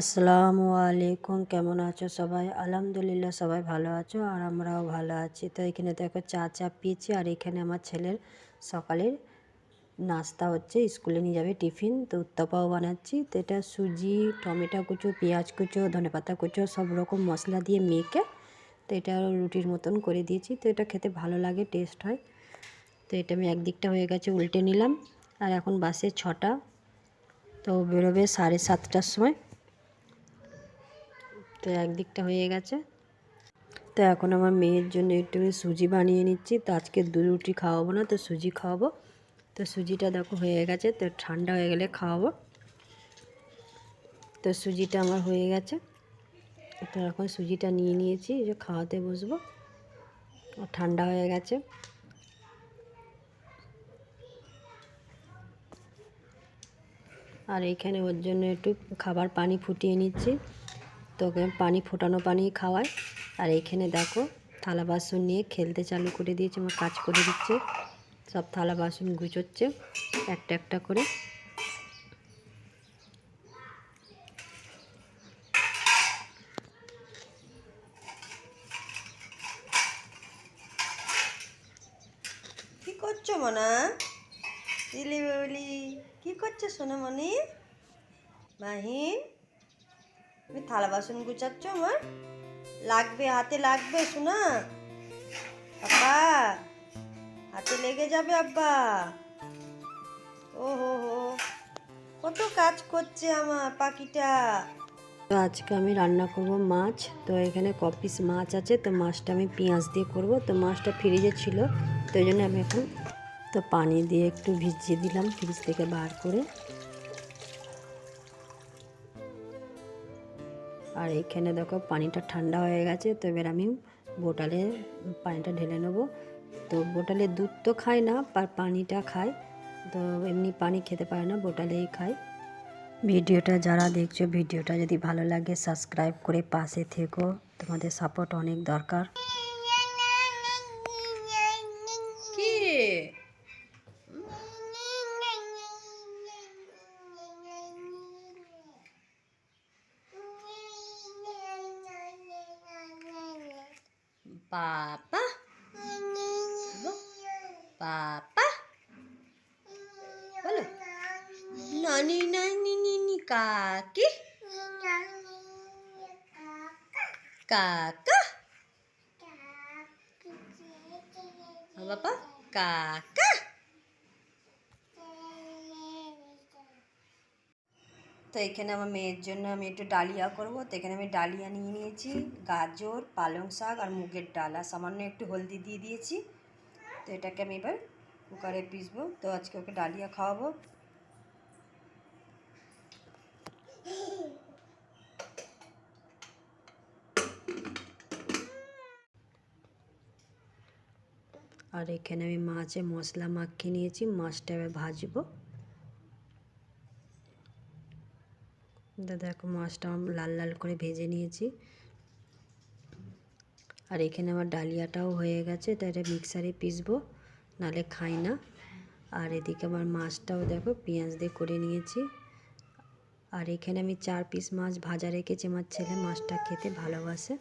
আসসালামু আলাইকুম, কেমন আছো সবাই? আলহামদুলিল্লাহ সবাই ভালো আছো আর আমরাও ভালো আছি। তো এখানে দেখো চা চা পিয়েছি আর এখানে আমার ছেলের সকালের নাস্তা হচ্ছে। স্কুলে নিয়ে যাবে টিফিন, তো উত্তাপাও বানাচ্ছি। তো এটা সুজি, টমেটো কুচো, পেঁয়াজ কুচো, ধনেপাতা কুচো, সব রকম মশলা দিয়ে মেখে, তো এটা রুটির মতন করে দিয়েছি। তো এটা খেতে ভালো লাগে, টেস্ট হয়। তো এটা আমি একদিকটা হয়ে গেছে, উল্টে নিলাম। আর এখন বাসে ছটা, তো বেরোবে সাড়ে সাতটার সময়। তো একদিকটা হয়ে গেছে। তো এখন আমার মেয়ের জন্য একটু সুজি বানিয়ে নিচ্ছি। তো আজকে দু রুটি খাওয়াবো না, তো সুজি খাওয়াবো। তো সুজিটা দেখো হয়ে গেছে, তো ঠান্ডা হয়ে গেলে খাওয়াবো। তো সুজিটা আমার হয়ে গেছে। তো এখন সুজিটা নিয়ে নিয়েছি যে খাওয়াতে বসবো। ঠান্ডা হয়ে গেছে। আর এইখানে ওর জন্য একটু খাবার পানি ফুটিয়ে নিচ্ছি। তো ওকে পানি ফোটানো পানি খাওয়াই আর এইখানে দেখো, থালা বাসন নিয়ে খেলতে চালু করে দিয়েছে, আমার কাজ করে দিচ্ছে। সব থালা বাসন গুছোচ্ছে, একটা একটা করে। কি করছ মনা? দিলি বলি, কি করছ সোনামণি? মাহিন? তুমি থালা বাসন গুছাচ্ছ আমার? লাগবে, হাতে লাগবে শোনা আব্বা, হাতে লেগে যাবে, আব্বা। ও হো হো। কত কাজ করছে আমার পাখিটা। তো আজকে আমি রান্না করব মাছ। তো এখানে কপিস মাছ আছে, তো মাছটা আমি পেঁয়াজ দিয়ে করব। তো মাছটা ফ্রিজে ছিল, তো ওই জন্য আমি এখন তো পানি দিয়ে একটু ভিজিয়ে দিলাম, ফ্রিজ থেকে বার করে। আর এখানে দেখো পানিটা ঠান্ডা হয়ে গেছে, তো এবার আমি বোটালে পানিটা ঢেলে নেব। তো বোটালে দুধ তো খায় না আর পানিটা খায়, তো এমনি পানি খেতে পারে না, বোটালেই খায়। ভিডিওটা যারা দেখছ, ভিডিওটা যদি ভালো লাগে, সাবস্ক্রাইব করে পাশে থেকো। তোমাদের সাপোর্ট অনেক দরকার। Papa? Papa? Halo. Nani nani nini kaki? Kakak? kakak, papa, Kakak? তো এখানে আমার মেয়ের জন্য আমি একটু ডালিয়া করব। তো এখানে আমি ডালিয়া নিয়ে নিয়েছি, গাজর, পালং শাক আর মুগের ডাল আর সামান্য একটু হলদি দিয়ে দিয়েছি। তো এটাকে আমি এবার কুকারে পিসবো। তো আজকে ওকে ডালিয়া খাওয়াবো। আর এখানে আমি মাছে মশলা মাখিয়ে নিয়েছি। মাছটা এবার ভাজবো। তো দেখো মাছটা লাল লাল করে ভেজে নিয়েছি। আর এখানে আমার ডালিয়াটাও হয়ে গেছে তো এটা মিক্সারে পিসবো, নালে খাই না। আর এদিকে আমার মাছটাও দেখো, পেঁয়াজ দিয়ে করে নিয়েছি। আর এখানে আমি চার পিস মাছ ভাজা রেখেছি, আমার ছেলে মাছটা খেতে ভালোবাসে।